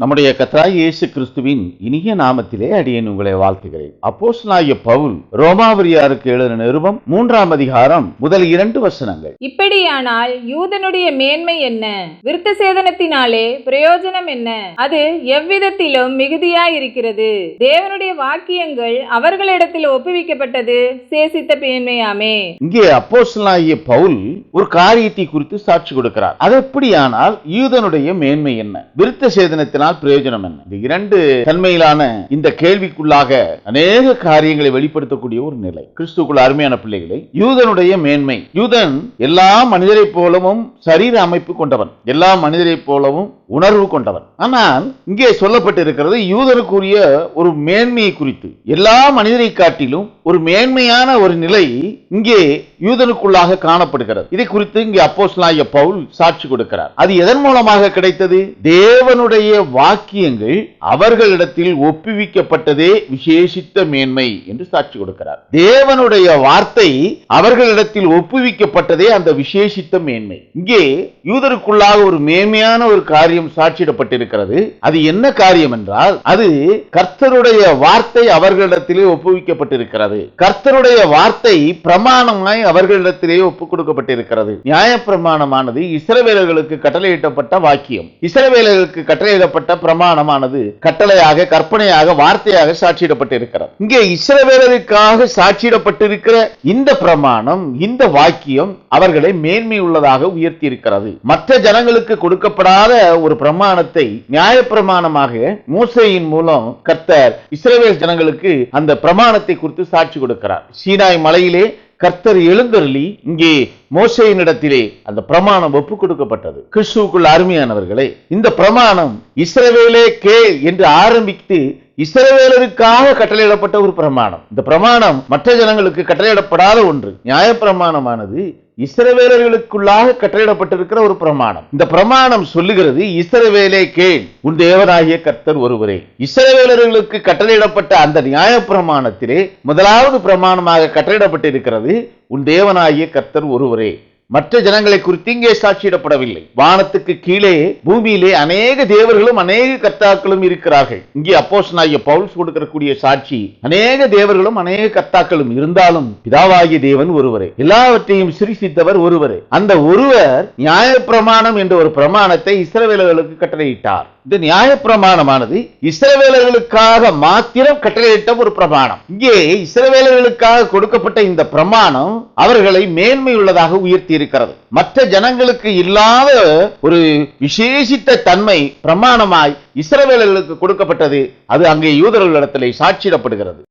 நம்முடைய கத்ராய் இயேசு கிறிஸ்துவின் இனிய நாமத்திலே அடியேன் உங்களை வாழ்த்துகிறேன். அப்போஸ்தலனாகிய பவுல் ரோமாவரியாருக்கு எழுதின நிருபம் மூன்றாம் அதிகாரம் முதல் இரண்டு வசனங்கள். இப்படியானால் யூதனுடைய மேன்மை என்ன? விருத்த சேதனத்தினாலே பிரயோஜனம் என்ன? அது எவ்விதத்திலும் மிகுதியாயிருக்கிறது. தேவனுடைய வாக்கியங்கள் அவர்களிடத்தில் ஒப்புவிக்கப்பட்டது சேசித்த மேன்மையாமே இங்கே அப்போஸ்தலனாகிய பவுல் ஒரு காரியத்தை குறித்து சாட்சி கொடுக்கிறார். அது எப்படியானால் யூதனுடைய மேன்மை என்ன? விருத்த சேதனத்தினால் பிரயோஜனம் என்ன? இந்த இரண்டு தன்மையிலான இந்த கேள்விக்குள்ளாக அநேக காரியங்களை வெளிப்படுத்தக்கூடிய ஒரு நிலை. கிறிஸ்துக்குள் அருமையான பிள்ளைகளை யூதனுடைய மேன்மை. யூதன் எல்லா மனிதரை போலவும் சரீர அமைப்பு கொண்டவன். எல்லா மனிதரை போலவும் உணர்வு கொண்டவன். ஆனால் இங்கே சொல்லப்பட்டிருக்கிறது யூதனுக்குரிய ஒரு மேன்மையை குறித்து. எல்லா மனிதரை காட்டிலும் ஒரு மேன்மையான ஒரு நிலை இங்கே யூதனுக்குள்ளாக காணப்படுகிறது. இதை குறித்து இங்கே அப்போஸ்தலனாகிய பவுல் சாட்சி கொடுக்கிறார். அது எதன் மூலமாக கிடைத்தது? தேவனுடைய வாக்கியங்கள் அவர்களிடத்தில் ஒப்புவிக்கப்பட்டதே விசேஷித்த மேன்மை என்று சாட்சி கொடுக்கிறார். தேவனுடைய வார்த்தை அவர்களிடத்தில் ஒப்புவிக்கப்பட்டதே அந்த விசேஷித்த மேன்மை. இங்கே யூதருக்குள்ளாக ஒரு மேன்மையான ஒரு காரியம் சாட்சியிடப்பட்டிருக்கிறது. அது என்ன காரியம் என்றால் அது கர்த்தருடைய வார்த்தை அவர்களிடத்திலே ஒப்புவிக்கப்பட்டிருக்கிறது. கர்த்தருடைய வார்த்தை பிரமாணமாய் அவர்களிடத்திலே ஒப்புக் கொடுக்கப்பட்டிருக்கிறது. நியாய பிரமாணமானது இஸ்ரவேலர்களுக்கு கட்டளையிட்டப்பட்ட வாக்கியம். இஸ்ரவேலர்களுக்கு கட்டளையிடப்பட்ட பிரமாணமானது கட்டளையாக கற்பனையாக வார்த்தையாக சாட்சியிடப்பட்டிருக்கிறது. இங்கே இஸ்ரவேலருக்காக சாட்சியிடப்பட்டிருக்கிற இந்த பிரமாணம் இந்த வாக்கியம் அவர்களை மேன்மை உள்ளதாக உயர்த்தி இருக்கிறது மற்ற ஜனங்களுக்கு கொடுக்கப்படாத ஒரு பிரமாணத்தை நியாய பிரமாணமாக மூசையின் மூலம் கர்த்தர் இஸ்ரவேல் ஜனங்களுக்கு அந்த பிரமாணத்தை குறித்து காட்சி கொடுக்கிறார். சீனாய் மலையிலே கர்த்தர் எழுந்தருளி இங்கே மோசையின் இடத்திலே அந்த பிரமாணம் ஒப்புக் கொடுக்கப்பட்டது. கிறிஸ்துவுக்குள் அருமையானவர்களே இந்த பிரமாணம் இஸ்ரவேலே கே என்று ஆரம்பித்து இஸ்ரவேலருக்காக கட்டளையிடப்பட்ட ஒரு பிரமாணம். இந்த பிரமாணம் மற்ற ஜனங்களுக்கு கட்டளையிடப்படாத ஒன்று. நியாய பிரமாணமானது இஸ்ரவேலர்களுக்குள்ளாக கட்டளையிடப்பட்டிருக்கிற ஒரு பிரமாணம். இந்த பிரமாணம் சொல்லுகிறது இஸ்ரவேலே கேள் உன் தேவனாகிய கர்த்தர் ஒருவரே. இஸ்ரவேலர்களுக்கு கட்டளையிடப்பட்ட அந்த நியாய பிரமாணத்திலே முதலாவது பிரமாணமாக கட்டளையிடப்பட்டிருக்கிறது உன் தேவனாகிய கர்த்தர் ஒருவரே. மற்ற ஜனங்களை குறித்து இங்கே சாட்சியிடப்படவில்லை. வானத்துக்கு கீழே பூமியிலே அநேக தேவர்களும் அநேக கர்த்தாக்களும் இருக்கிறார்கள். இங்கே அப்போஸ்தலனாகிய பவுல்ஸ் கொடுக்கக்கூடிய சாட்சி அநேக தேவர்களும் அநேக கர்த்தாக்களும் இருந்தாலும் பிதாவாகிய தேவன் ஒருவரே. எல்லாவற்றையும் சிருஷித்தவர் ஒருவரே. அந்த ஒருவர் நியாயப்பிரமாணம் என்ற ஒரு பிரமாணத்தை இஸ்ரவேலர்களுக்கு கட்டளையிட்டார். இந்த நியாயப்பிரமாணமானது இஸ்ரவேலர்களுக்காக மாத்திரம் கட்டளையிட்ட ஒரு பிரமாணம். இங்கே இஸ்ரவேலர்களுக்காக கொடுக்கப்பட்ட இந்த பிரமாணம் அவர்களை மேன்மை உள்ளதாக உயர்த்தி இருக்கிறது. மற்ற ஜனங்களுக்கு இல்லாத ஒரு விசேஷித்த தன்மை பிரமாணமாய் இஸ்ரவேலர்களுக்கு கொடுக்கப்பட்டது அது அங்கே யூதர்களிடத்திலே சாட்சியிடப்படுகிறது.